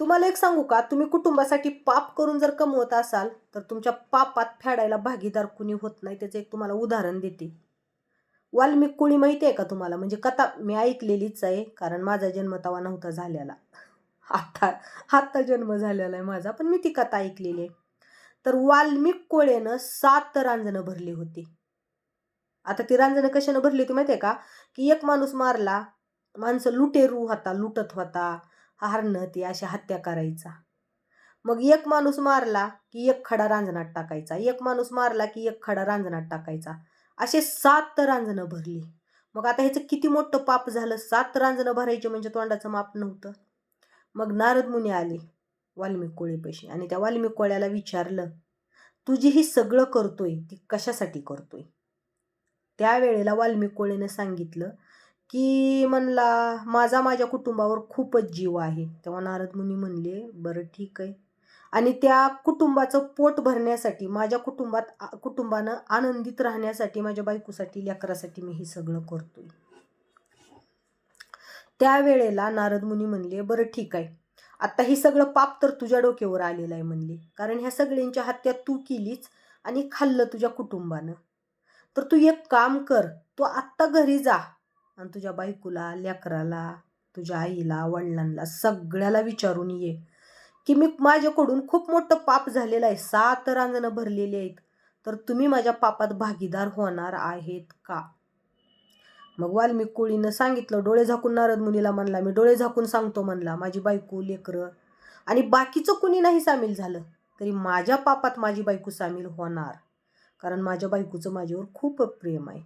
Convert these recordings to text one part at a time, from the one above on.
तुम्हाला एक सांगू का? तुम्ही कुटुंबासाठी पाप करून जर कमवत असाल तर तुमच्या पापात फेडायला भागीदार कुणी होत नाही त्याचं एक तुम्हाला उदाहरण देते. वाल्मिक कोळी माहिती आहे का तुम्हाला? म्हणजे कथा मी ऐकलेलीच आहे कारण माझा जन्म तवा नव्हता झालेला. आत्ता आत्ता जन्म झालेला आहे माझा पण मी ती कथा ऐकलेली आहे. तर वाल्मिक कोळेनं सात रांजणं भरली होती. आता ती रांजणं कशानं भरली होती माहिती आहे का? की एक माणूस मारला माणसं लुटेरू होता लुटत होता. हारणं ती अशा हत्या करायचा. मग एक माणूस मारला की एक खडा रांजणात टाकायचा. एक माणूस मारला की एक खडा रांजणात टाकायचा. असे सात रांजणं भरली. मग आता ह्याचं किती मोठं पाप झालं? सात रांजणं भरायचे म्हणजे तोंडाचं माप नव्हतं. मग नारद मुनी आले वाल्मिक कोळीपाशी आणि त्या वाल्मिक कोळ्याला विचारलं तुझी ही सगळं करतोय ती कशासाठी करतोय? त्यावेळेला वाल्मिक कोळीनं सांगितलं की म्हणला माझा माझ्या कुटुंबावर खूपच जीव आहे. तेव्हा नारद मुनी म्हणले बरं ठीक आहे. आणि त्या कुटुंबाचं पोट भरण्यासाठी माझ्या कुटुंबात कुटुंबानं आनंदित राहण्यासाठी माझ्या बायकोसाठी लेकरासाठी मी हे सगळं करतोय. त्यावेळेला नारद मुनी म्हणले बरं ठीक आहे. आता हे सगळं पाप तर तुझ्या डोक्यावर आलेलं आहे म्हणले. कारण ह्या सगळ्यांच्या हत्या तू केलीच आणि खाल्लं तुझ्या कुटुंबानं. तर तू एक काम कर तू आत्ता घरी जा. आणि तुझ्या बायकोला लेकराला तुझ्या आईला वडिलांना सगळ्याला विचारून ये की मी माझ्याकडून खूप मोठं पाप झालेलं आहे. सात रांजणं भरलेली आहेत. तर तुम्ही माझ्या पापात भागीदार होणार आहेत का? मग वाल्मिक कोळीनं सांगितलं डोळे झाकून नारद मुनीला म्हणला मी डोळे झाकून सांगतो म्हणला माझी बायको लेकरं आणि बाकीचं कुणी नाही सामील झालं तरी माझ्या पापात माझी बायको सामील होणार. कारण माझ्या बायकोचं माझ्यावर खूप प्रेम आहे.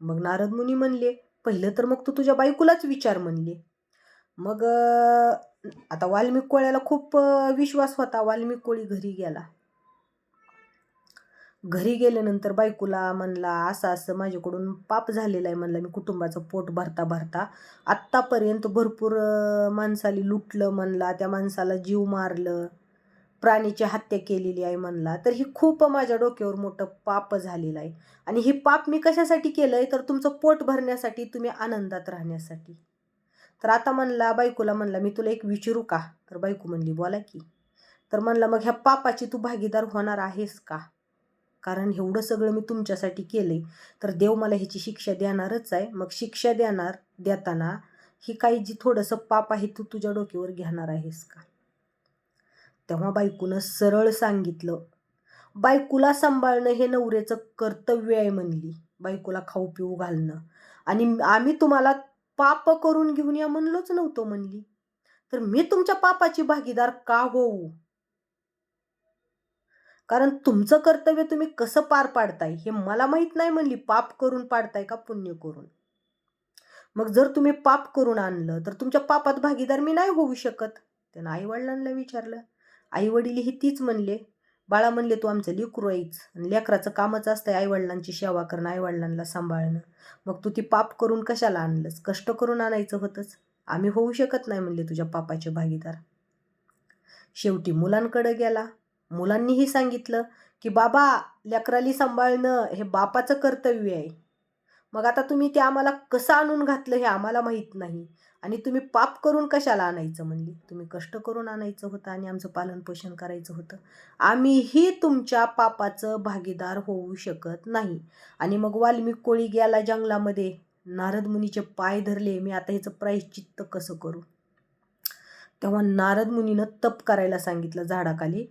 मग नारद मुनी म्हणले पहिलं तर मग तू तुझ्या बायकोलाच विचार म्हणले. मग आता वाल्मिक कोळ्याला खूप विश्वास होता वाल्मिक कोळी घरी गेला. घरी गेल्यानंतर बायकोला म्हणला असं असं माझ्याकडून पाप झालेलं आहे म्हणलं मी कुटुंबाचं पोट भरता भरता. आत्तापर्यंत भरपूर माणसाली लुटलं म्हणला त्या माणसाला जीव मारलं. प्राणीची हत्या केलेली आहे म्हणला तर ही खूप माझ्या डोक्यावर मोठं पाप झालेलं आहे. आणि हे पाप मी कशासाठी केलं आहे तर तुमचं पोट भरण्यासाठी तुम्ही आनंदात राहण्यासाठी. तर आता म्हणला बायकोला म्हणला मी तुला एक विचारू का? तर बायको म्हणली बोला की. तर म्हणला मग ह्या पापाची तू भागीदार होणार आहेस का? कारण एवढं सगळं मी तुमच्यासाठी केलं तर देव मला ह्याची शिक्षा देणारच आहे. मग शिक्षा देणार देताना ही काही जी थोडंसं पाप आहे तू तुझ्या डोक्यावर घेणार आहेस का? तेव्हा बायकोनं सरळ सांगितलं बायकोला सांभाळणं हे नवऱ्याचं कर्तव्य आहे म्हणली. बायकोला खाऊ पिऊ घालणं. आणि आम्ही तुम्हाला पाप करून घेऊन या म्हणलोच नव्हतो म्हणली. तर मी तुमच्या पापाची भागीदार का होऊ? कारण तुमचं कर्तव्य तुम्ही कसं पार पाडताय हे मला माहीत नाही म्हणली. पाप करून पाडताय का पुण्य करून? मग जर तुम्ही पाप करून आणलं तर तुमच्या पापात भागीदार मी नाही होऊ शकत. त्यानं आई वडिलांना विचारलं आई तीच म्हणले. बाळा म्हणले तू आमचं लेकरू आहेच आणि लेकराचं कामच असतं आईवडिलांची सेवा करणं आईवडिलांना सांभाळणं. मग तू ती पाप करून कशाला आणलंस? कष्ट करून आणायचं होतंच आम्ही होऊ शकत नाही म्हणले तुझ्या पापाचे भागीदार. शेवटी मुलांकडं गेला. मुलांनीही सांगितलं की बाबा लेकराली सांभाळणं हे बापाचं कर्तव्य आहे. मग आता तुम्ही ते आम्हाला कसं आणून घातलं हे आम्हाला माहीत नाही. आणि तुम्ही पाप करून कशाला आणायचं म्हणली? तुम्ही कष्ट करून आणायचं होतं आणि आमचं पालनपोषण करायचं होतं. आम्हीही तुमच्या पापाचं भागीदार होऊ शकत नाही. आणि मग वाल्मिक कोळी गेला जंगलामध्ये. नारद मुनीचे पाय धरले मी आता ह्याचं प्रायश्चित्त कसं करू? तेव्हा नारद मुनीनं तप करायला सांगितलं झाडाखाली.